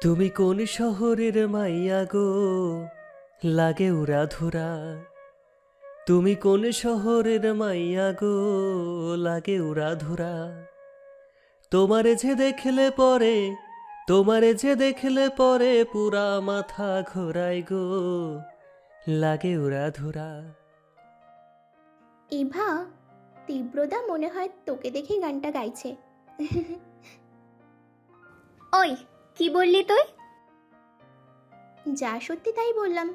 তুমি কোন শহরের মাইয়া গো? লাগে উড়া ধুরা তুমি কোন শহরের মাইয়া গো? লাগে উড়া ধুরা তোমারে যে দেখলে পরে, তোমারে যে দেখলে পরে পুরা মাথা ঘোরাই গো। লাগে উড়া ধুরা ইভা তীব্রদা মনে হয় তোকে দেখে গানটা গাইছে। ওই কি বললি তুই? যা সত্যি তাই বললাম।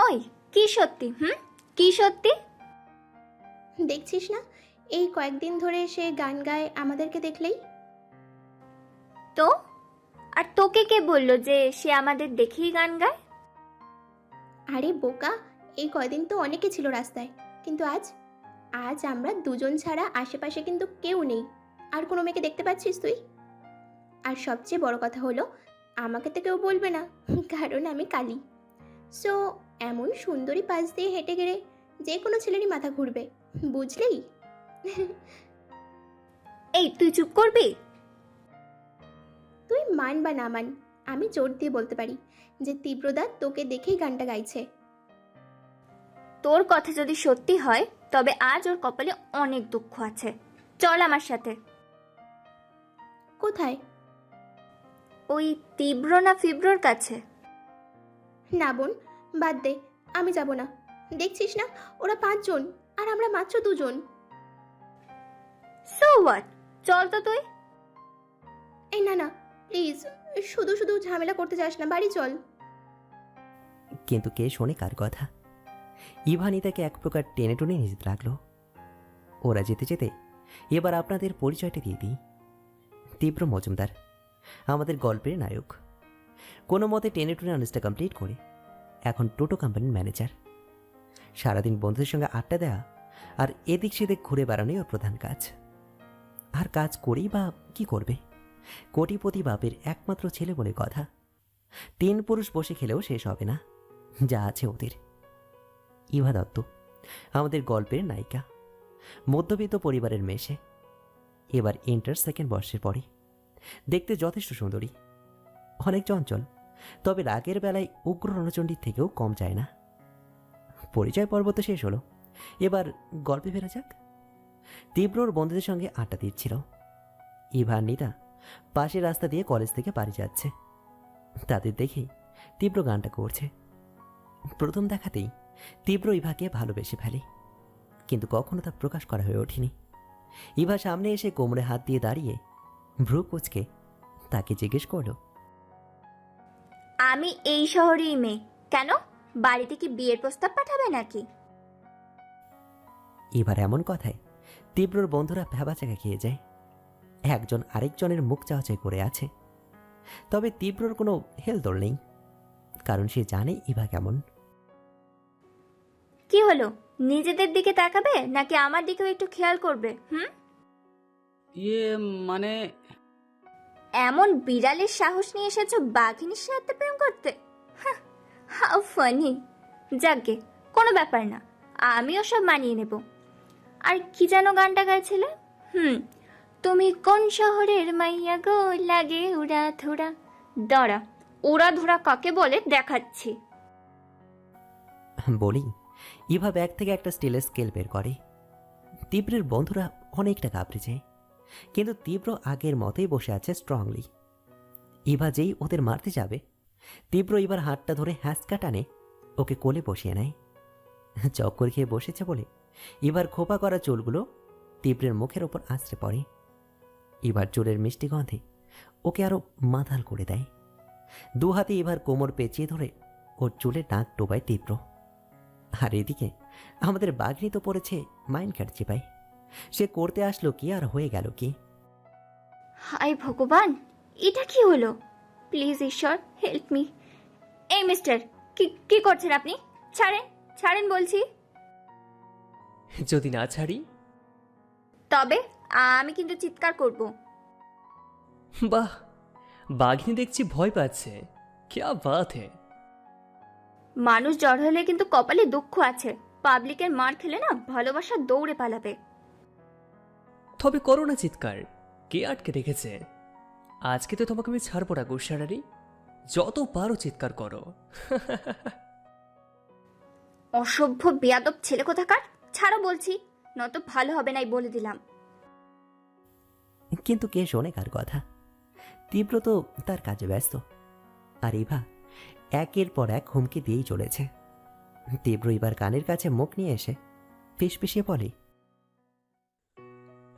ওই কি সত্যি হুম? কি সত্যি? দেখছিস না এই কয়েকদিন ধরে সে গান গায় আমাদেরকে দেখলেই? তো? আর তোকে কে বলল যে সে আমাদের দেখেই গান গায়? আরে বোকা এই কয়দিন তো অনেকে ছিল রাস্তায় কিন্তু আজ? আজ আমরা দুজন ছাড়া আশেপাশে কিন্তু কেউ নেই আর কোনো মেয়েকে দেখতে পাচ্ছিস তুই? আর সবচেয়ে বড় কথা হলো আমাকে তো কেউ বলবে না কারণ আমি কালী। সো এমন সুন্দরী পাশ দিয়ে হেঁটে গেলে যে কোনো ছেলেরই মাথা ঘুরবে বুঝলেই এই তুই চুপ করবি? তুই মান বা না মান আমি জোর দিয়ে বলতে পারি যে তীব্রদা তোকে দেখেই গানটা গাইছে। তোর কথা যদি সত্যি হয় তবে আজ ওর কপালে অনেক দুঃখ আছে। চল আমার সাথে। কোথায়? ওই তীব্র না ফিব্রর কাছে? না বোন বাদ দে আমি যাব না। দেখছিস না ওরা পাঁচজন আর আমরা মাত্র দুজন। সো হোয়াট চল তো তুই। এই না না প্লিজ শুধু শুধু ঝামেলা করতে যাস না বাড়ি চল। কিন্তু কে শোনে কার কথা? ইভানি তাকে এক প্রকার টেনে টুনে নিয়ে যেতে লাগল। ওরা যেতে যেতে এবার আপনাদের পরিচয়টা দিয়ে দিই। তীব্র মজুমদার আমাদের গল্পের নায়ক। কোনো মতে টেনে টুনে আনুষ্ঠা কমপ্লিট করে। এখন টোটো কোম্পানির ম্যানেজার সারাদিন বন্ধুদের সঙ্গে আড্ডা দেওয়া আর এদিক সেদিক ঘুরে বেড়ানোই ওর প্রধান কাজ। আর কাজ করেই বা কি করবে? কোটিপতি বাপের একমাত্র ছেলে বলে কথা। তিন পুরুষ বসে খেলেও শেষ হবে না। যা আছে ওদের। ইভা দত্ত, আমাদের গল্পের নায়িকা। মধ্যবিত্ত পরিবারের মেশে এবার ইন্টার সেকেন্ড বর্ষের পরে। দেখতে যথেষ্ট সুন্দরী। অনেক চঞ্চল, তবে রাগের বেলায় উগ্র রণচণ্ডীর থেকেও কম যায় না। পরিচয় পর্ব তো শেষ হলো। এবার গল্পে ফেরা যাক। তীব্রর বন্ধুদের সঙ্গে আড্ডা দিচ্ছিল। ইভা আর নিতা পাশের রাস্তা দিয়ে কলেজ থেকে বাড়ি যাচ্ছে। তাদের দেখে তীব্র গানটা করছে। প্রথম দেখাতেই তীব্র ইভাকে ভালোবেসে ফেলে, কিন্তু কখনো তা প্রকাশ করা হয়ে ওঠেনি। ইভা সামনে এসে কোমরে হাত দিয়ে দাঁড়িয়ে ভ্রু কুচকে তাকে জিজ্ঞেস করল আমি এই শহরেই মেয়ে। কেন? বাড়িতে কি বিয়ের প্রস্তাব পাঠাবে নাকি? এবার এমন কথায় তীব্রর বন্ধুরা ভেবাচাকা খেয়ে যায়। একজন আরেকজনের মুখ চাওয়াচাই করে আছে। তবে তীব্রর কোনো হেলদোল নেই। কারণ সে জানে ইভা কেমন। কি হলো? নিজেদের দিকে তাকাবে নাকি আমার দিকেও একটু খেয়াল করবে হুম? ইয়ে মানে এমন বিড়ালের সাহস নিয়ে এসেছ, বাঘিনীর সাথে প্রেম করতে? How funny. যাকে, কোনো ব্যাপার না আমি ওসব মানিয়ে নেব। আর কি যেন গানটা গাইছিলে? হুম, তুমি কোন শহরের মাইয়া গো, লাগে উড়া ধুরা দড়া উড়া ধুরা কাকে বলে? দেখাচ্ছি। বলি ইভা ব্যাগ থেকে একটা স্টিলের স্কেল বের করে। তীব্রের বন্ধুরা অনেকটা ঘাবড়ে যায়। কিন্তু তীব্র আগের মতোই বসে আছে স্ট্রংলি। ইভা যেই ওদের মারতে যাবে, তীব্র এবার হাতটা ধরে হ্যাঁচকা টানে, ওকে কোলে বসিয়ে নেয়। চক্কর খেয়ে বসেছে বলে এবার খোপা করা চুলগুলো তীব্রের মুখের ওপর আছড়ে পড়ে। এবার চুলের মিষ্টি গন্ধে ওকে আরও মাথাল করে দেয়। দু হাতে এবার কোমর পেঁচিয়ে ধরে ওর চুলে নাক ডোবায় তীব্র। আর এদিকে আমাদের বাঘনি তো পড়েছে মাইন্ড কাটছে পাই সে করতে আসলো কি আর হয়ে গেল কি? হাই ভগবান এটা কি হলো? প্লিজ ঈশ্বর হেল্প মি এই মিস্টার কি কি করছেন আপনি? ছাড়েন ছাড়েন বলছি। যদি না ছাড়ি? তবে আমি কিন্তু চিৎকার করব। বাহ বাঘিনী দেখছি ভয় পাচ্ছে। ক্যা বাত হে মানুষ জ্বর হলে কিন্তু কপালে দুঃখ আছে। পাবলিকের মার খেলে না ভালোবাসা দৌড়ে পালাবে। তবে করো না চিৎকার কে আটকে রেখেছে? আজকে তো তোমাকে আমি ছাড়বো না গোসারানি। যত পারো চিৎকার করো। অসভ্য বেয়াদব ছেলে কোথাকার? ছাড়ো বলছি নয়তো ভালো হবে নাই বলে দিলাম। কিন্তু কে শোনে কার কথা। তীব্র তো তার কাজে ব্যস্ত। আর ইভা একের পর এক হুমকি দিয়েই চলেছে। তীব্র এবার কানের কাছে মুখ নিয়ে এসে ফিসফিসিয়ে বলে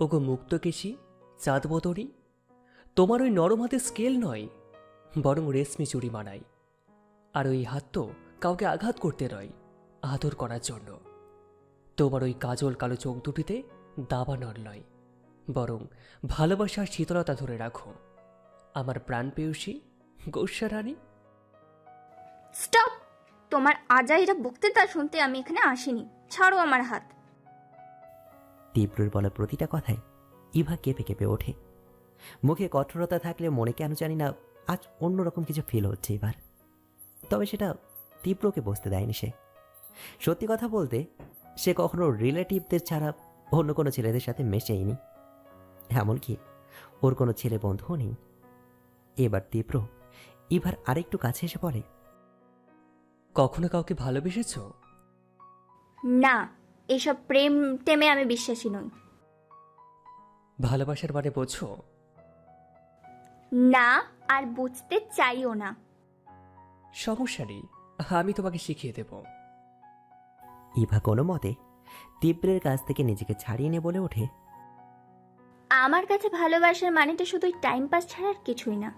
ওগো মুক্ত কেশি চাঁদ বদরি তোমার ওই নরম হাতে স্কেল নয়, বরং রেশমি চুরি মানাই আর ওই হাত তো কাউকে আঘাত করতে নয়, আদর করার জন্য। তোমার ওই কাজল কালো চোখ দুটিতে দাবানল নয়, বরং ভালোবাসার শীতলতা ধরে রাখো। আমার প্রাণ পেয়সী গোস্বা রানী। স্টপ! তোমার আজাইরা বক্তৃতা শুনতে আমি এখানে আসিনি। ছাড়ো আমার হাত। তীব্রর বলা প্রতিটা কথায় ইভা কেঁপে কেঁপে ওঠে। মুখে কঠোরতা থাকলে মনে কেন জানি না আজ অন্যরকম কিছু ফিল হচ্ছে এবার তবে সেটা তীব্রকে বসতে দেয়নি সে। সত্যি কথা বলতে সে কখনো রিলেটিভদের ছাড়া অন্য কোনো ছেলেদের সাথে মেশেইনি। এমনকি ওর কোনো ছেলে বন্ধুও নেই। এবার তীব্র ইভার আরেকটু কাছে এসে বলে কখনো কাউকে ভালোবেসেছো? না। এসব প্রেম টেমে আমি বিশ্বাসী নই। ভালোবাসার মানে বোঝো। না আর বুঝতে চাইও না। সমস্যা নেই আমি তোমাকে শিখিয়ে দেব। ইভা কোনো মতে তীব্রের কাছ থেকে নিজেকে ছাড়িয়ে নে বলে ওঠে। আমার কাছে ভালোবাসার মানেটা শুধু টাইম পাস ছাড়া আর কিছুই না।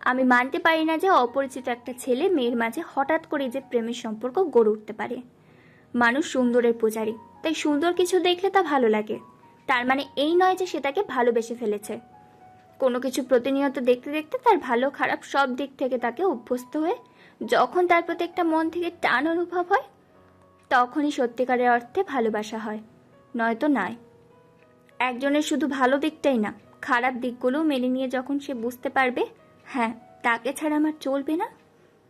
আমি মানতে পারি না যে অপরিচিত একটা ছেলে মেয়ের মাঝে হঠাৎ করে যে প্রেমের সম্পর্ক গড়ে উঠতে পারে। মানুষ সুন্দরের পূজারী। তাই সুন্দর কিছু দেখলে তা ভালো লাগে। তার মানে এই নয় যে সে তাকে ভালোবেসে ফেলেছে। কোনো কিছু প্রতিনিয়ত দেখতে দেখতে তার ভালো খারাপ সব দিক থেকে তাকে অভ্যস্ত হয়ে যখন তার প্রতি একটা মন থেকে টান অনুভব হয়, তখনই সত্যিকারের অর্থে ভালোবাসা হয়। নয়তো নয় একজনের শুধু ভালো দিকটাই না, খারাপ দিকগুলোও মেনে নিয়ে যখন সে বুঝতে পারবে হ্যাঁ তাকে ছাড়া আমার চলবে না,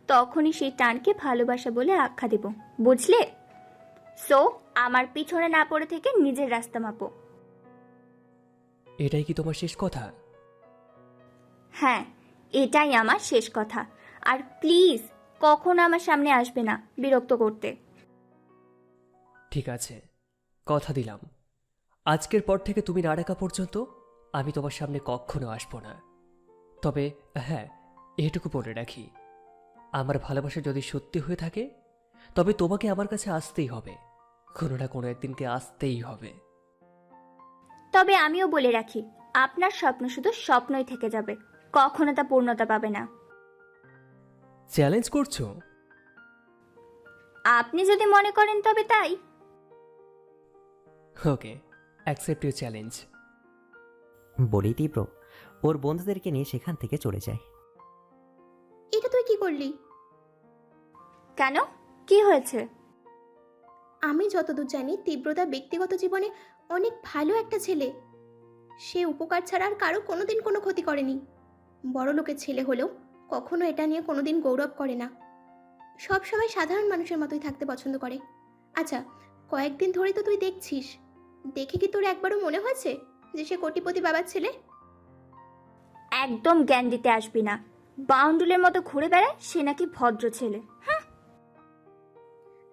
তখনই সেই টানকে ভালোবাসা বলে আখ্যা দেব। বুঝলে? সো আমার পিছনে না পড়ে থেকে নিজের রাস্তা মাপো। এটাই কি তোমার শেষ কথা? হ্যাঁ এটাই আমার শেষ কথা। আর প্লিজ কখনো আমার সামনে আসবে না বিরক্ত করতে। ঠিক আছে কথা দিলাম। আজকের পর থেকে তুমি না ডাকা পর্যন্ত আমি তোমার সামনে কখনো আসব না। তবে হ্যাঁ এটুকু বলে রাখি। আমার ভালোবাসা যদি সত্যি হয়ে থাকে তবে তোমাকে আমার কাছে আসতেই হবে। কোনো না কোনো একদিনকে আসতেই হবে। তবে আমিও বলে রাখি আপনার স্বপ্ন শুধু স্বপ্নই থেকে যাবে কখনো তা পূর্ণতা পাবে না। চ্যালেঞ্জ করছ? আপনি যদি মনে করেন তবে তাই। ওকে অ্যাকসেপ্ট ইউ চ্যালেঞ্জ বলেই তীব্র ওর বন্ধুদেরকে নিয়ে সেখান থেকে চলে যায়। এটা তুই কি করলি? কেন? কি হয়েছে? আমি যতদূর জানি তীব্রতা ব্যক্তিগত জীবনে অনেক ভালো একটা ছেলে। সে উপকার ছাড়া আর কারও কোনোদিন কোনো ক্ষতি করেনি। বড় লোকের ছেলে হলেও কখনো এটা নিয়ে কোনোদিন গৌরব করে না। সব সময় সাধারণ মানুষের মতোই থাকতে পছন্দ করে। আচ্ছা কয়েকদিন ধরে তো তুই দেখছিস। দেখে কি তোর একবারও মনে হয়েছে যে সে কোটিপতি বাবার ছেলে? একদম জ্ঞান দিতে আসবি না। বাউন্ডুলের মতো ঘুরে বেড়ায় সে নাকি ভদ্র ছেলে।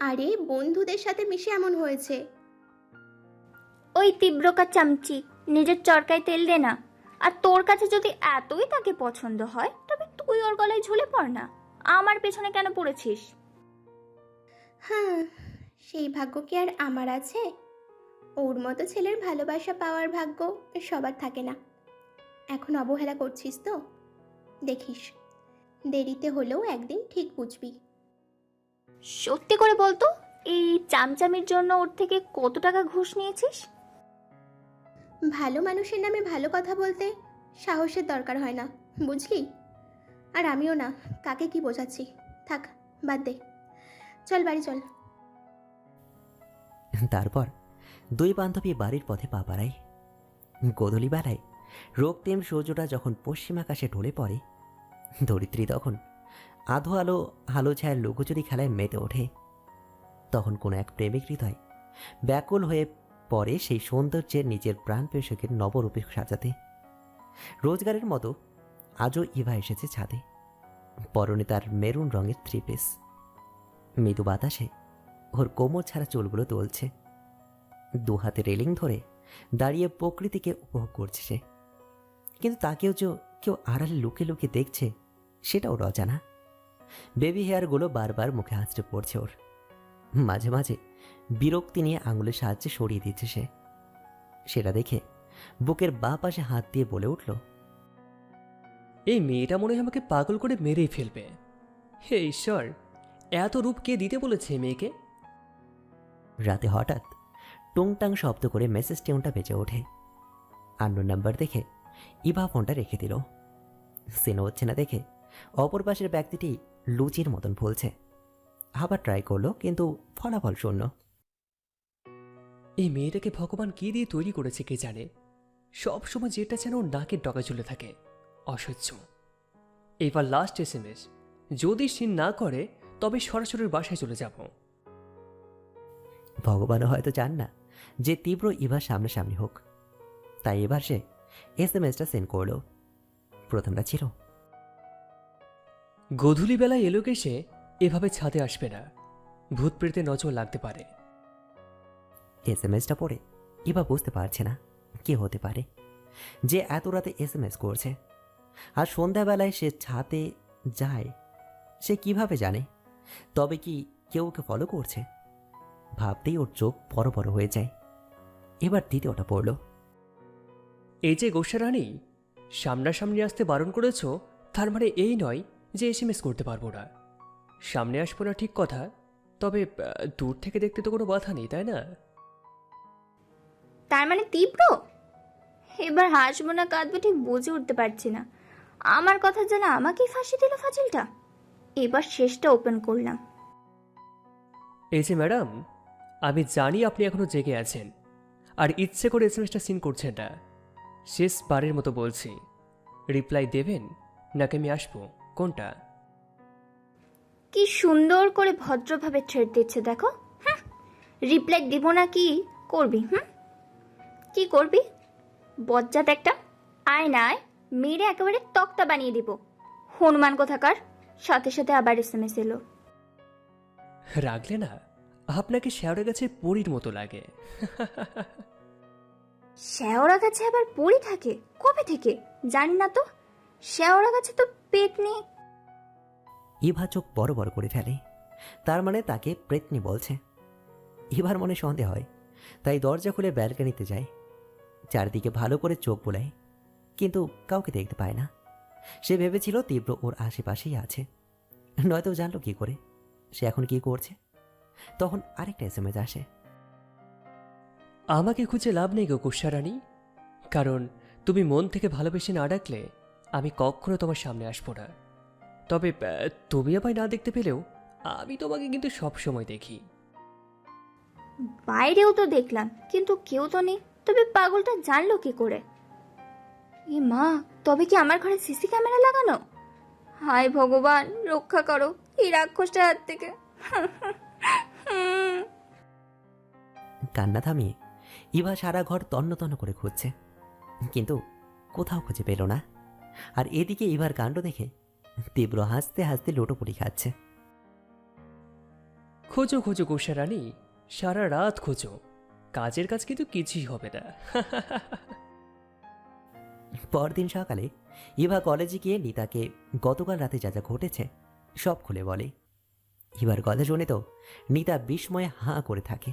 আরে বন্ধুদের সাথে মিশে এমন হয়েছে। ওই তীব্রকা চামচি নিজের চরকায় তেল দে না। আর তোর কাছে যদি এতই তাকে পছন্দ হয় তবে তুই ওর গলায় ঝুলে পড় না। আমার পেছনে কেন পড়েছিস? হ্যাঁ সেই ভাগ্য কি আর আমার আছে? ওর মতো ছেলের ভালোবাসা পাওয়ার ভাগ্য সবার থাকে না। এখন অবহেলা করছিস তো? দেখিস দেরিতে হলেও একদিন ঠিক বুঝবি। সত্যি করে বলতো এই চামচামির জন্য ওর থেকে কত টাকা ঘুষ নিয়েছিস? ভালো মানুষের নামে ভালো কথা বলতে সাহসের দরকার হয় না বুঝলি? আর আমিও না কাকে কি বোঝাচ্ছি? থাক বাদ দে। চল বাড়ি চল। তারপর দুই বান্ধবী বাড়ির পথে পা বাড়ায়। গোধূলি বেলায় রক্তিম সূর্যটা যখন পশ্চিম আকাশে ঢলে পড়ে ধরিত্রী তখন আধো আলো আলো ছায়ার লুকোচুরি খেলায় মেতে ওঠে। তখন কোনো এক প্রেমিক হৃদয় ব্যাকুল হয়ে পরে সেই সৌন্দর্যের নিজের প্রাণ পেশকের নবরূপে সাজাতে। রোজগারের মতো আজও ইভা এসেছে ছাদে। পরনে তার মেরুন রঙের থ্রি মৃদু বাতাসে ওর কোমর ছাড়া চুলগুলো তুলছে দু হাতে রেলিং ধরে দাঁড়িয়ে প্রকৃতিকে উপভোগ করছে সে। কিন্তু তাকেও যে কেউ আড়ালে লুকে লুকে দেখছে, সেটাও অজানা বেবি হেয়ারগুলো বারবার মুখে হাঁচড়ে পড়ছে ওর। মাঝে মাঝে বিরক্তি নিয়ে আঙুলের সাহায্যে সরিয়ে দিচ্ছে সে। সেটা দেখে বুকের বা পাশে হাত দিয়ে বলে উঠল এই মেয়েটা মনে হয় আমাকে পাগল করে মেরেই ফেলবে। হে ঈশ্বর এত রূপ কে দিতে বলেছে মেয়েকে? রাতে হঠাৎ টুংটাং শব্দ করে মেসেজ টিউনটা বেজে ওঠে। আন্ন নাম্বার দেখে ইভা ফোনটা রেখে দিল। সিন হচ্ছে না দেখে অপর পাশের ব্যক্তিটি লুচির মতন ফুলছে আবার ট্রাই করল কিন্তু ফলাফল শূন্য। এই মেয়েটাকে ভগবান কি দিয়ে তৈরি করেছে কে জানে? সব সময় যেটা যেন নাকের ডগা ঝুলে থাকে। অসহ্য। এবার লাস্ট এস এম এস যদি সিন না করে তবে সরাসরি বাসায় চলে যাব। ভগবানও হয়তো চান না যে তীব্র ইভার সামনাসামনি হোক। তাই এবার সে এস এম এসটা সেন্ড করল। প্রথমটা ছিল। গধূলি বেলায় এলোক এসে এভাবে ছাদে আসবে না। ভূত প্রেতে নজর লাগতে পারে। এস এম এসটা পড়ে এবার বুঝতে পারছে না কে হতে পারে। যে এত রাতে এস এম এস করছে। আর সন্ধ্যাবেলায় সে ছাদে যায় সে কীভাবে জানে? তবে কি কেউ ওকে ফলো করছে? ভাবতেই ওর চোখ বড় বড় হয়ে যায়। এবার দ্বিতীয়টা পড়ল। এই যে গোসা রানী সামনাসামনি আসতে বারণ করেছ তার মানে এই নয় যে এস এম এস করতে পারব না। সামনে আসব না ঠিক কথা তবে দূর থেকে দেখতে তো কোনো বাধা নেই তাই না? তার মানে তীব্র? এবার হাসবো না কাঁদবো ঠিক বুঝে উঠতে পারছি না। আমার কথা যেন আমাকেই ফাঁসি দিল ফাজিলটা। এবার শেষটা ওপেন করলাম। এই যে ম্যাডাম আমি জানি আপনি এখনও জেগে আছেন আর ইচ্ছে করে এস এম এসটা সিন করছেন না। শেষ বারের মতো বলছি। রিপ্লাই দেবেন নাকি আমি আসব? কোনটা? কি সুন্দর করে ভদ্রভাবে ছেড়ে দিচ্ছে দেখো। হ্যাঁ রিপ্লাই দিব না কি করবি হুম? কি করবি? বজ্জাত একটা আয় না আয় মেরে একেবারে তক্তা বানিয়ে দিব। হনুমান কোথাকার? সাথে সাথে আবার এস এম এস এলো। রাখলে না? আপনাকে শেওড়া গাছের পরির মতো লাগে। শেওড়া গাছে আবার পড়ে থাকে? কবে থেকে? জানি না তো। শেওড়া গাছে তো পেট নেই। ইভা চোখ বড় বড় করে ফেলে। তার মানে তাকে প্রেতনি বলছে। ইভার মনে সন্দেহ হয় তাই দরজা খুলে ব্যালকানিতে যায়। চারদিকে ভালো করে চোখ বোলায় কিন্তু কাউকে দেখতে পায় না। সে ভেবেছিল তীব্র ওর আশেপাশেই আছে। নয়তো জানলো কি করে সে এখন কি করছে? তখন আরেকটা এস এম এস আসে। আমাকে খুঁজে লাভ নেই গো কুষারানী কারণ তুমি মন থেকে ভালোবেসে না ডাকলে আমি কখনো তোমার সামনে আসব না। তবে তুমি আমায় না দেখতে পেলেও আমি তোমাকে কিন্তু সব সময় দেখি। বাইরেও তো দেখলাম কিন্তু কেউ তো নেই। তবে পাগলটা জানলো কি করে? এ মা তবে কি আমার ঘরে সিসি ক্যামেরা লাগানো? হায় ভগবান রক্ষা করো এই রাক্ষসটার হাত থেকে। কান্না থামিয়ে ইভা সারা ঘর তন্ন তন্ন করে খুঁজছে। কিন্তু কোথাও খুঁজে পেল না। আর এদিকে ইভার কাণ্ড দেখে তীব্র হাসতে হাসতে লোটো লোটোপুরি খাচ্ছে। খোঁজো খোঁজো কুষারানী সারা রাত খোঁজো। কাজের কাজ কিন্তু কিছুই হবে না। পরদিন সকালে ইভা কলেজে গিয়ে নিতাকে গতকাল রাতে যা যা ঘটেছে সব খুলে বলে। ইভার কথা শুনে তো নিতা বিস্ময়ে হাঁ করে থাকে।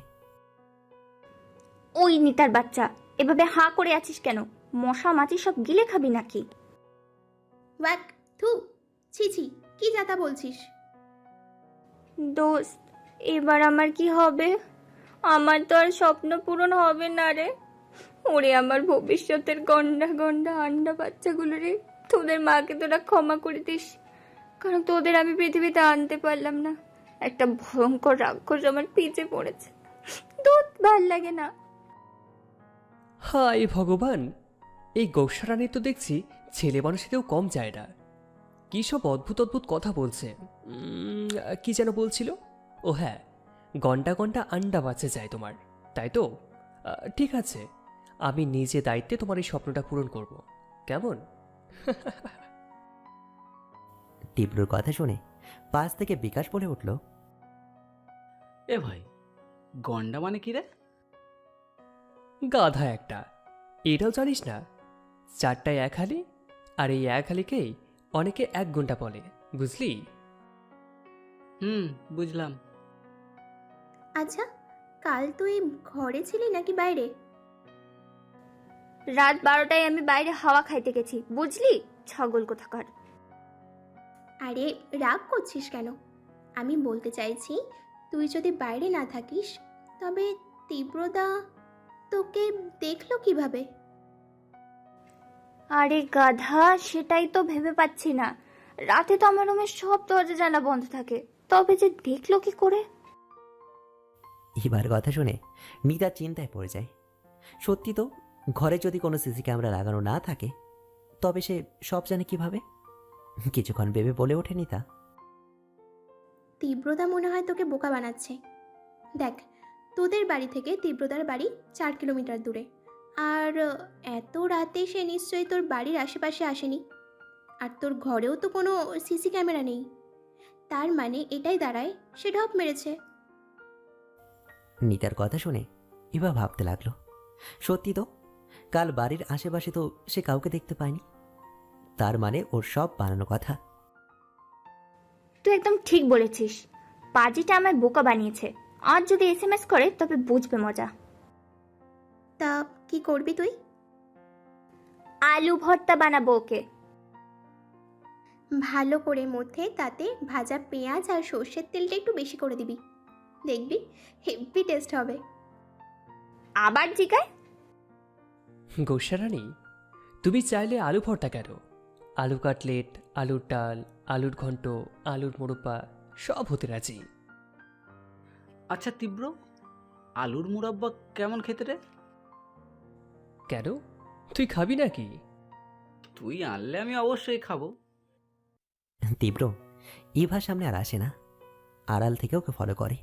ওই নিতার বাচ্চা এভাবে হাঁ করে আছিস কেন? মশা মাছি সব গিলে খাবি নাকি? ওয়াক থু ছি ছি কি যাতা বলছিস? দোস্ত এবার আমার কি হবে? আমার তো আর স্বপ্ন পূরণ হবে না রে। ওরে আমার ভবিষ্যতের গন্ডা গন্ডা আন্ডা বাচ্চাগুলো রে। তোদের মাকে তোরা ক্ষমা করে দিস। কারণ তোদের আমি পৃথিবীতে আনতে পারলাম না। একটা ভয়ঙ্কর রাক্ষস আমার পিছে পড়েছে। দুধ ভালো লাগে না। হায় ভগবান এই গৌসারানী তো দেখছি ছেলে মানুষেতেও কম যায় না কী সব অদ্ভুত অদ্ভুত কথা বলছে। কি যেন বলছিল? ও হ্যাঁ ঘণ্টা ঘণ্টা আন্ডা বাঁচে যায় তোমার তাই তো? ঠিক আছে আমি নিজে দায়িত্বে তোমার এই স্বপ্নটা পূরণ করব। কেমন? তীব্রর কথা শুনে পাশ থেকে বিকাশ বলে উঠল এ ভাই গন্ডা মানে কি রে? গাধা একটা এটাও জানিস না চারটায় এক হালি আর এই এক হালিকেই অনেকে এক ঘণ্টা বলে বুঝলি? হুম বুঝলাম। আচ্ছা কাল তুই ঘরে ছিলি নাকি বাইরে? রাত বারোটায় আমি বাইরে হাওয়া খাইতে গেছি বুঝলি? ছাগল কোথাকার। আরে রাগ করছিস কেন? আমি বলতে চাইছি তুই যদি বাইরে না থাকিস তবে তীব্রদা তোকে দেখল কীভাবে? আরে গাধা সেটাই তো ভেবে পাচ্ছি না। রাতে তো আমার রুমের সব দরজা জানা বন্ধ থাকে। তবে যে দেখল কি করে? এবার কথা শুনে নিতা চিন্তায় পড়ে যায়। সত্যি তো ঘরে যদি কোনো সিসি ক্যামেরা লাগানো না থাকে তবে সে সব জানে কীভাবে? কিছুক্ষণ ভেবে বলে ওঠে নিতা। তীব্রতা মনে হয় তোকে বোকা বানাচ্ছে। দেখ তোদের বাড়ি থেকে তীব্রতার বাড়ি চার কিলোমিটার দূরে। আর এত রাতে সে নিশ্চয়ই তোর বাড়ির আশেপাশে আসেনি। আর তোর ঘরেও তো কোনো সিসি ক্যামেরা নেই। তার মানে এটাই দাঁড়ায় সে ঢপ মেরেছে। নিতার কথা শুনে এবার ভাবতে লাগল সত্যি তো কাল বাড়ির আশেপাশে তো সে কাউকে দেখতে পায়নি। তার মানে ওর সব বানানো কথা। তুই একদম ঠিক বলেছিস। পাজিটা আমায় বোকা বানিয়েছে। আর যদি এসএমএস করে তবে বুঝবে মজা। তা কি করবি তুই? আলু ভর্তা বানাবো ওকে। ভালো করে মধ্যে তাতে ভাজা পেঁয়াজ আর সর্ষের তেলটা একটু বেশি করে দিবি। দেখবি হেভি টেস্ট হবে। আবার জিগায়? গোস্বারানি তুমি চাইলে আলু ভর্তা কেন? আলু কাটলেট আলুর ডাল আলুর ঘন্ট আলুর মোরব্বা সব হতে রাজি। আচ্ছা তীব্র আলুর মুরাব্বা কেমন খেতে রে? কেন? তুই খাবি নাকি? তুই আনলে আমি অবশ্যই খাব। তীব্র ইভা সামনে আর আসে না। আড়াল থেকে ওকে ফলো করে।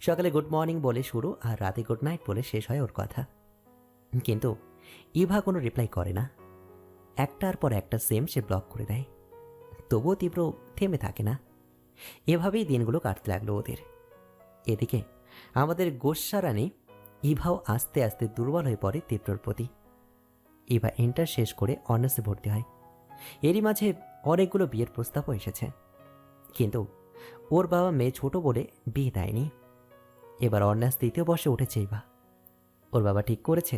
সকালে গুড মর্নিং বলে শুরু আর রাতে গুড নাইট বলে শেষ হয় ওর কথা। কিন্তু ইভা কোনো রিপ্লাই করে না। একটার পর একটা সেম সে ব্লক করে দেয়। তবুও তীব্র থেমে থাকে না। এভাবেই দিনগুলো কাটতে লাগল ওদের। এদিকে আমাদের গোস্বা রানী ইভাও আস্তে আস্তে দুর্বল হয়ে পড়ে তীব্রর প্রতি। ইভা ইন্টার শেষ করে অনার্সে ভর্তি হয়। এরই মাঝে অনেকগুলো বিয়ের প্রস্তাবও এসেছে। কিন্তু ওর বাবা মেয়ে ছোট বলে বিয়ে দেয়নি। এবার অন্যাস দ্বিতীয় বর্ষে উঠেছে ইভা ওর বাবা ঠিক করেছে,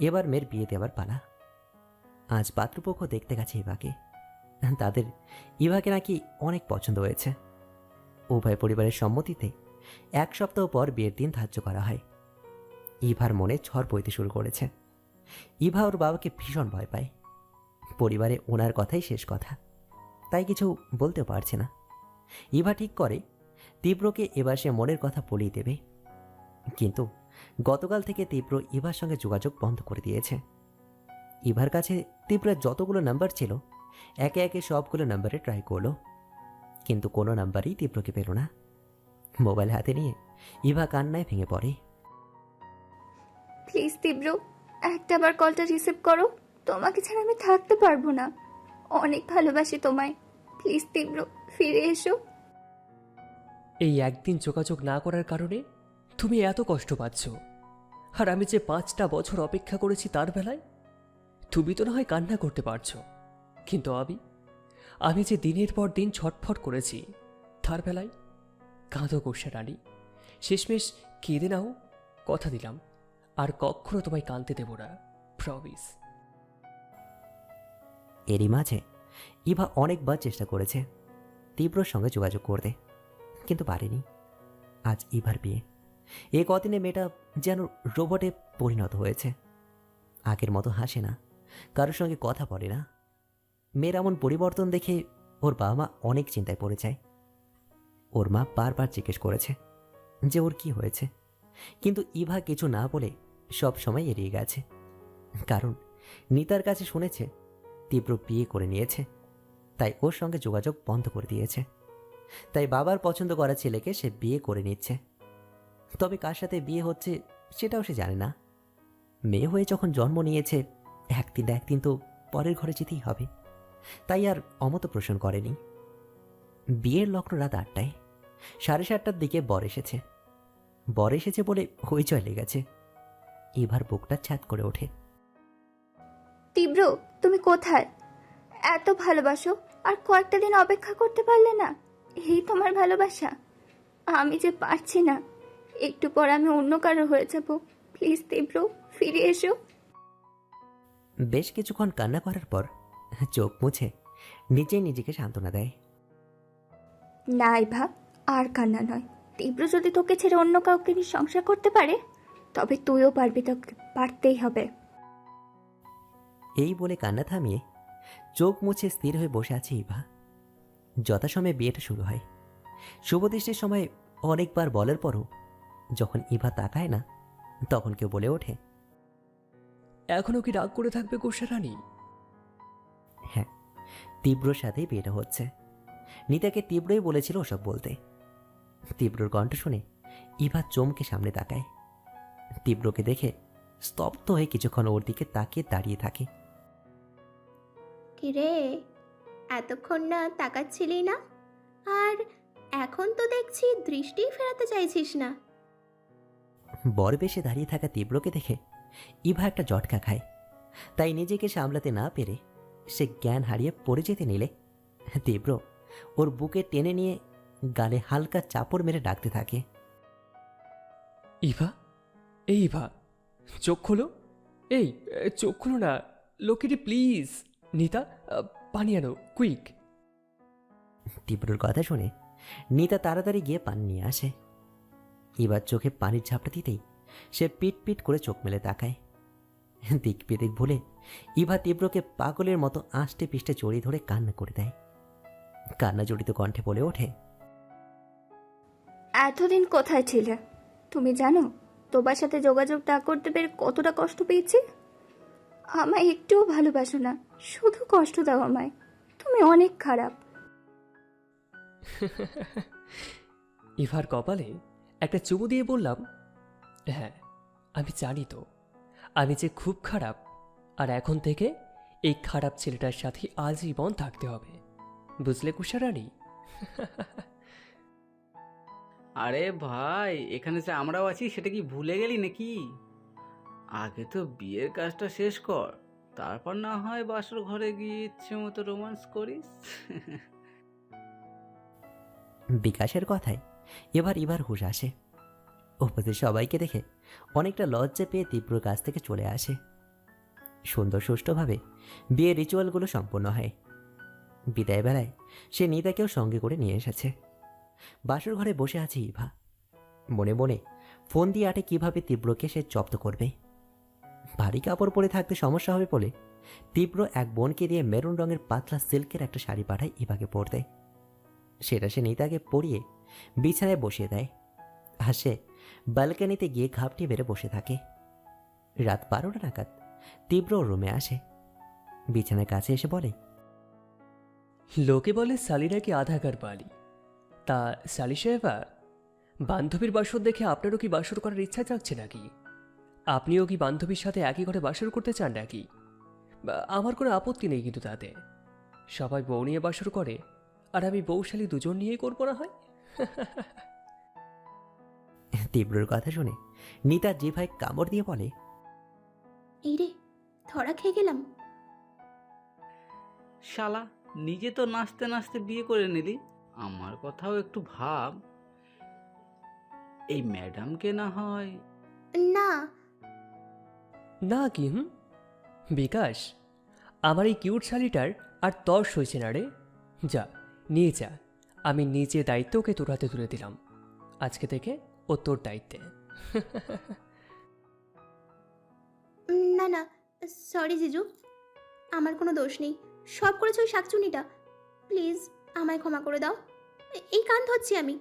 এবার মেয়ের বিয়ে দেওয়ার পালা। আজ পাত্রপক্ষ দেখতে গেছে ইভাকে। তাদের ইভাকে নাকি অনেক পছন্দ হয়েছে। উভয় পরিবারের সম্মতিতে এক সপ্তাহ পর বিয়ের দিন ধার্য করা হয়। ইভার মনে ঝড় বইতে শুরু করেছে। ইভা ওর বাবাকে ভীষণ ভয় পায়। পরিবারে ওনার কথাই শেষ কথা। তাই কিছু বলতে পারছে না। ইভা ঠিক করে, তীব্রকে এবার সে মনের কথা বলেই দেবে। কিন্তু গতকাল থেকে তীব্র ইভার সঙ্গে যোগাযোগ বন্ধ করে দিয়েছে। ইভার কাছে তীব্রের যতগুলো নাম্বার ছিল, একে একে সবগুলো নাম্বারে ট্রাই করল। কিন্তু কোনো নাম্বারই তীব্রকে পেল না। মোবাইল হাতে নিয়ে ইভা কান্নায় ভেঙে পড়ে। প্লিজ তীব্র, একটা বার কলটা রিসিভ করো। তোমাকে ছাড়া আমি থাকতে পারব না। অনেক ভালোবাসি তোমায়। প্লিজ তীব্র, ফিরে এসো। এই একদিন যোগাযোগ না করার কারণে তুমি এত কষ্ট পাচ্ছ। আর আমি যে পাঁচটা বছর অপেক্ষা করেছি তার বেলায়, তুমি তো না হয় কান্না করতে পারছ। কিন্তু আমি আমি যে দিনের পর দিন ছটফট করেছি, তার বেলায় কাঁদো গোসা রানী শেষমেশ কেঁদে নাও, কথা দিলাম। আর কখনো তোমায় কাঁদতে দেব না প্রমিস এরই মাঝে ইভা অনেকবার চেষ্টা করেছে তীব্রর সঙ্গে যোগাযোগ করতে, কিন্তু পারেনি। আজ ইভার বিয়ে। এ কদিনে মেয়েটা যেন রোবটে পরিণত হয়েছে। আগের মতো হাসে না, কারোর সঙ্গে কথা বলে না। মেয়ের এমন পরিবর্তন দেখে ওর বাবা মা অনেক চিন্তায় পড়ে যায়। ওর মা বারবার জিজ্ঞেস করেছে যে ওর কি হয়েছে, কিন্তু ইভা কিছু না বলে সব সময় এড়িয়ে গেছে। কারণ নিতার কাছে শুনেছে, তীব্র বিয়ে করে নিয়েছে। তাই ওর সঙ্গে যোগাযোগ বন্ধ করে দিয়েছে। তাই বাবার পছন্দ করা ছেলেকে সে বিয়ে করে নিচ্ছে। তবে কার সাথে বিয়ে হচ্ছে সেটাও সে জানে না। মেয়ে হয়ে যখন জন্ম নিয়েছে, একদিন একদিন তো পরের ঘরে যেতেই হবে। তাই আর অমত পোষণ করেনি। বিয়ের লগ্ন রাত আটটায়। সাড়ে সাতটার দিকে বর এসেছে। বর এসেছে বলে হইচয় লেগেছে। এবার বুকটা ছাদ করে ওঠে। তীব্র তুমি কোথায়? এত ভালোবাসো আর কয়েকটা দিন অপেক্ষা করতে পারলে না? এই তোমার ভালোবাসা। আমি যে পারছি না। একটু পর আমি অন্য কারও হয়ে যাব। প্লিজ তীব্র ফিরে এসো। বেশ কিছুক্ষণ কান্না করার পর চোখ মুছে নিজেই নিজেকে সান্ত্বনা দেয়। না ভাব আর কান্না নয়। তীব্র যদি তোকে ছেড়ে অন্য কাউকে নিয়ে সংসার করতে পারে? তবে তুইও পারবি তোকে পারতেই হবে। এই বলে কান্না থামিয়ে চোখ মুছে স্থির হয়ে বসে আছে ইভা। যথাসময়ে বিয়েটা শুরু হয়। শুভদৃষ্টির সময় অনেকবার বলার পরও যখন ইভা তাকায় না তখন কেউ বলে ওঠে। এখনও কি রাগ করে থাকবে গোসা রানী? হ্যাঁ তীব্রর সাথেই বিয়েটা হচ্ছে। নিতাকে তীব্রই বলেছিল ওসব বলতে। তীব্রর কণ্ঠ শুনে ইভা চমকে সামনে তাকায়। তীব্রকে দেখে স্তব্ধ হয়ে কিছুক্ষণ ওর দিকে তাকিয়ে দাঁড়িয়ে থাকে। কিরে এতক্ষণ না তাকাচ্ছিলি না? আর এখন তো দেখছি দৃষ্টি ফেরাতে চাইছিস না। বর বেশে দাঁড়িয়ে থাকা তীব্রকে দেখে ইভা একটা জটকা খায়। তাই নিজেকে সামলাতে না পেরে সে জ্ঞান হারিয়ে পড়ে যেতে নিলে। তীব্র ওর বুকে টেনে নিয়ে গালে হালকা চাপড় মেরে ডাকতে থাকে। ইভা? এই ইভা চোখ খোলো। এই চোখ খোলো না। লোকেরি প্লিজ নিতা পানি আনো কুইক। তীব্রর কথা শুনে নিতা তাড়াতাড়ি গিয়ে পান নিয়ে আসে। এবার চোখে পানির ঝাপটা দিতেই সে পিট পিট করে চোখ মেলে তাকায়। দিক বিদিক ভুলে ইভা তীব্রকে পাগলের মতো আষ্টে পিষ্টে জড়িয়ে ধরে কান্না করে দেয়। কান্না জড়িত কণ্ঠে বলে ওঠে এতদিন কোথায় ছিলে? তুমি জানো? তোমার সাথে যোগাযোগ না করতে পেরে কতটা কষ্ট পেয়েছি? আমায় একটুও ভালোবাসো না, শুধু কষ্ট দাও আমায়, তুমি অনেক খারাপ। ইভার কপালে একটা চুমু দিয়ে বললাম হ্যাঁ আমি জানি তো, আমি যে খুব খারাপ, আর এখন থেকে এই খারাপ ছেলেটার সাথে আজীবন থাকতে হবে, বুঝলে কুষা রানী আরে ভাই, এখানে যে আমরাও আছি, সেটা কি ভুলে গেলি নাকি? আগে তো বিয়ের কাজটা শেষ কর, তারপর না হয় বাসর ঘরে গিয়ে ইচ্ছে মতো রোমান্স করিস। বিকাশের কথায়, এবার এবার হুশ আসে। উপস্থিত সবাইকে দেখে অনেকটা লজ্জা পেয়ে তীব্র কাছ থেকে চলে আসে। সুন্দর সুষ্ঠুভাবে বিয়ের রিচুয়ালগুলো সম্পন্ন হয়। বিদায় বেলায় সে নিতাকেও সঙ্গে করে নিয়ে এসেছে। বাসর ঘরে বসে আছে, ইভা। মনে মনে ফোন দিয়ে আটে কীভাবে তীব্রকে সে জব্দ করবে? ভারী কাপড় পরে থাকতে সমস্যা হবে বলে তীব্র এক বোনকে দিয়ে মেরুন রঙের পাতলা সিল্কের একটা শাড়ি পাঠায় ইভাকে পরতে। সেটা সে নিতাকে পরিয়ে বিছানায় বসিয়ে দেয়। আর সে ব্যালকানিতে গিয়ে ঘাপটি বেড়ে বসে থাকে। রাত বারোটা নাগাদ তীব্র রুমে আসে। বিছানার কাছে এসে বলে, লোকে বলে সালি নাকি আধাকার বালি তা সালি সাহেবা বান্ধবীর বাসর দেখে আপনারও কি বাসর করার ইচ্ছা জাগছে নাকি? আপনিও কি বান্ধবীর সাথে একই ঘরে বাসর করতে চান নাকি? আমার কোনো আপত্তি নেই কিন্তু তাতে। সবাই বউ নিয়ে বাসর করে আর আমি বউশালী দুজন নিয়েই করব না হয়? তীব্রর কথা শুনে নিতা জিভায় কামড় দিয়ে বলে এই রে ধরা খেয়ে গেলাম। শালা নিজে তো নাচতে নাচতে বিয়ে করে নিলি। আমার কথাও একটু ভাব। এই ম্যাডামকে না হয় না। না কি হুম বিকাশ আমার এই কিউট শালিটার আর তর্স হয়েছে না রে। যা নিয়ে যা। আমি নিজে দায়িত্ব ওকে তোর হাতে তুলে দিলাম। আজকে থেকে ও তোর দায়িত্বে। না না সরি জিজু আমার কোনো দোষ নেই। সব করেছে ওই শাকচুনিটা। প্লিজ। আমায় ক্ষমা করে দাও। এই কান ধরছি আমি।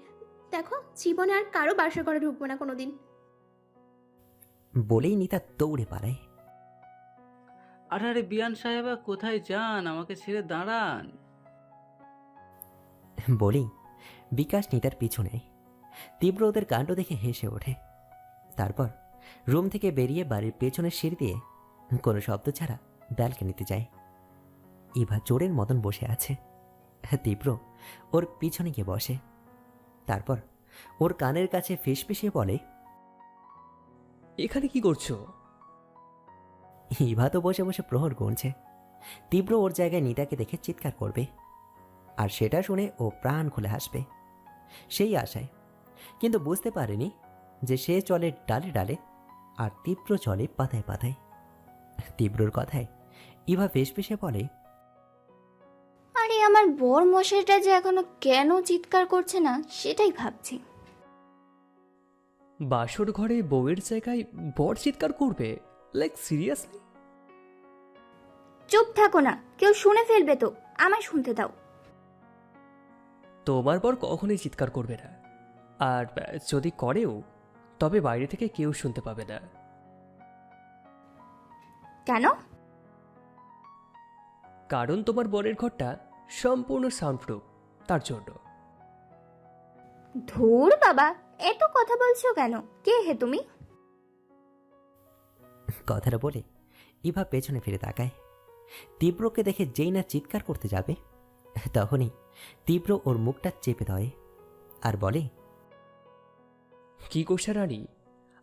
দেখো জীবনে আর কারও বাসা করে ঢুকবো না কোনো দিন বলেই নিতা দৌড়ে পালায়। আরে আরে বিয়ান সাহেবা কোথায় যান? আমাকে ছেড়ে দাঁড়ান। বলেই বিকাশ নিতার পিছু নেয়। তীব্র ওদের কাণ্ড দেখে হেসে ওঠে। তারপর রুম থেকে বেরিয়ে বাড়ির পেছনের সিঁড়ি দিয়ে কোনো শব্দ ছাড়া ব্যালকানিতে যায়। ইভা চোরের মতন বসে আছে। তীব্র। ওর পিছনে গিয়ে বসে। তারপর ওর কানের কাছে ফিসফিসিয়ে বলে এখানে কি করছ? ইভা তো বসে বসে প্রহর গুনছে। তীব্র ওর জায়গায় নিতাকে দেখে চিৎকার করবে। আর সেটা শুনে ও প্রাণ খুলে হাসবে। সেই আশায়। কিন্তু বুঝতে পারেনি যে সে চলে ডালে ডালে আর তীব্র চলে পাতায় পাতায়। তীব্রর কথায় ইভা ফেসফেসে বলে আমার বর মশাইটা যে এখনও কেন চিৎকার করছে না সেটাই ভাবছি। বাসর ঘরে বউয়ের জায়গায় বর চিৎকার করবে? লাইক সিরিয়াসলি চুপ থাকো না কেউ শুনে ফেলবে তো আমায় শুনতে দাও। তোমার বর কখনোই চিৎকার করবে না। আর যদি করেও তবে বাইরে থেকে কেউ শুনতে পাবে না। কেন? কারণ তোমার বরের ঘরটা সম্পূর্ণ সাউন্ড প্রুফ তার জন্য। ধুর বাবা এত কথা বলছো কেন? কে হে তুমি? কথাটা বলে ইভা পেছনে ফিরে তাকায়। তীব্রকে দেখে যেই না চিৎকার করতে যাবে। তখনই তীব্র ওর মুখটা চেপে ধরে আর বলে কি করছে রানী?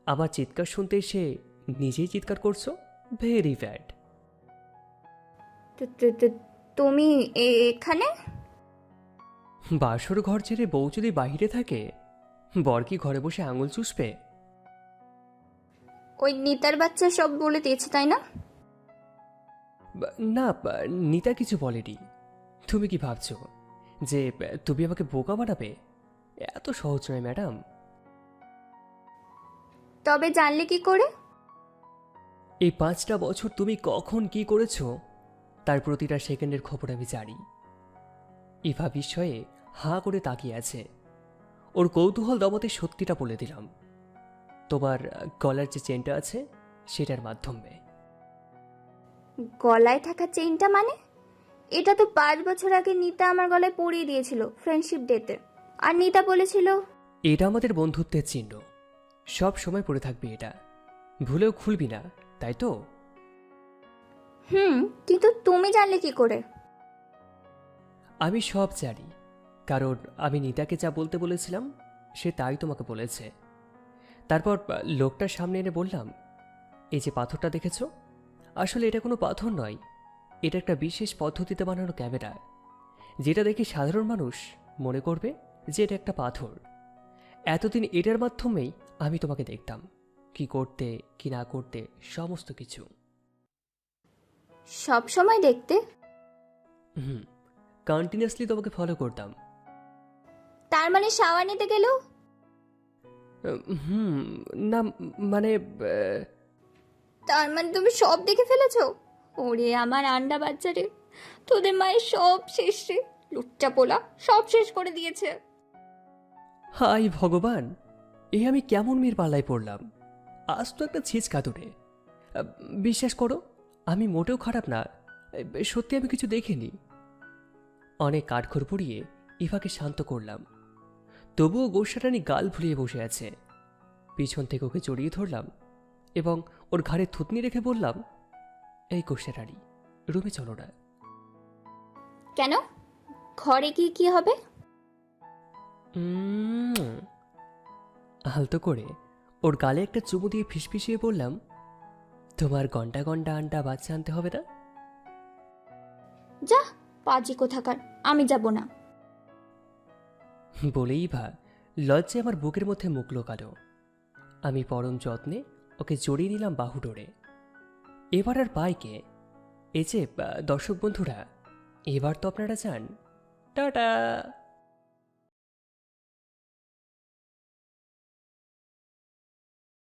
আমার চিৎকার শুনতে এসে নিজেই চিৎকার করছ? ভেরি ব্যাড তুমি এখানে? বাসর ঘর ছেড়ে বউ যদি বাহিরে থাকে বর কি ঘরে বসে আঙুল চুষবে? ওই নিতার বাচ্চা সব বলে দিয়েছে তাই না? না নিতা কিছু বলেনি। তুমি কি ভাবছ যে তুমি আমাকে বোকা বানাবে? এত সহজ নয় ম্যাডাম। তবে জানলে কি করে? এই পাঁচটা বছর তুমি কখন কি করেছ? তার প্রতিটা সেকেন্ডের খবর আমি জানি। ইভা বিস্ময়ে হাঁ করে তাকিয়ে আছে। ওর কৌতূহল দমতে সত্যিটা বলে দিলাম। তোমার গলার যে চেনটা আছে সেটার মাধ্যমে। গলায় থাকা চেইনটা মানে? এটা তো পাঁচ বছর আগে নিতা আমার গলায় পরিয়ে দিয়েছিল ফ্রেন্ডশিপ ডেতে আর নিতা বলেছিল এটা আমাদের বন্ধুত্বের চিহ্ন। সব সময় পড়ে থাকবে এটা। ভুলেও খুলবি না তাই তো? হুম, কিন্তু তুমি জানলে কি করে? আমি সব জানি, কারণ আমি নিতাকে যা বলতে বলেছিলাম, সে তাই তোমাকে বলেছে। তারপর লোকটার সামনে এনে বললাম, এই যে পাথরটা দেখেছ? আসলে এটা কোনো পাথর নয়, এটা একটা বিশেষ পদ্ধতিতে বানানো ক্যামেরা। যেটা দেখে সাধারণ মানুষ মনে করবে যে এটা একটা পাথর। এতদিন এটার মাধ্যমেই আমি তোমাকে দেখতাম, কি করতে, কি না করতে, সমস্ত কিছু। সব সময় দেখতে? হুম কন্টিনিউয়াসলি তোমাকে ফলো করতাম। তার মানে শাওয়ার নিতে গেলেও হুম না মানে আহ, তার মানে তুমি সব দেখে ফেলেছো? ওরে আমার আন্ডা বাচ্চারে তোদের মায়ের সব শেষ রে। লুচ্চা পোলা সব শেষ করে দিয়েছে। হাই ভগবান এই আমি কেমন মেয়ের পাল্লায় পড়লাম। আজ তো একটা ছিচ কাতুরে বিশ্বাস করো আমি মোটেও খারাপ না সত্যি আমি কিছু দেখিনি। অনেক কাঠখড় পুড়িয়ে ইভাকে শান্ত করলাম। তবুও গোসাটানি গাল ভুলিয়ে বসে আছে। পিছন থেকে ওকে জড়িয়ে ধরলাম এবং ওর ঘাড়ে থুতনি রেখে বললাম এই গোসাটানি রুমে চলো না। কেন? ঘরে কি কি হবে? আলতো করে ওর গালে একটা চুমু দিয়ে ফিসফিসিয়ে বললাম তোমার ঘণ্টা ঘণ্টা আন্টা বাচ্চা আনতে হবে না? যা পাজি কোথাকার আমি যাব না। বলেই ভা লজ্জে আমার বুকের মধ্যে মুখ লোকালো। আমি পরম যত্নে ওকে জড়িয়ে নিলাম বাহু ডোরে। এবার আর পাইকে এই যে দর্শক বন্ধুরা এবার তো আপনারা চান টাটা!